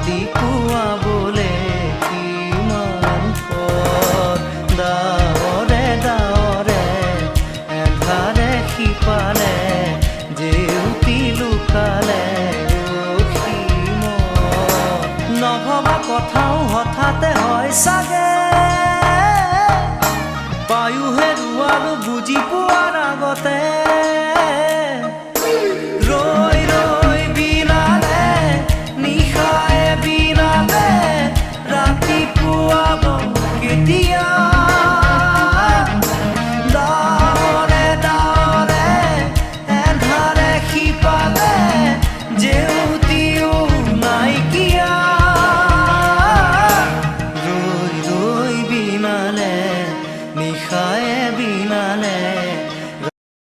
মাটি কুয়া বলে কিমান পথ? দাওরে দাওরে এধারে জেউতি লুকালে নভবা কথাও হঠাতে হয় চাগে বায়ু হেৰুৱালো বুজি পোৱাৰ আগতে খায় বিনা নেয়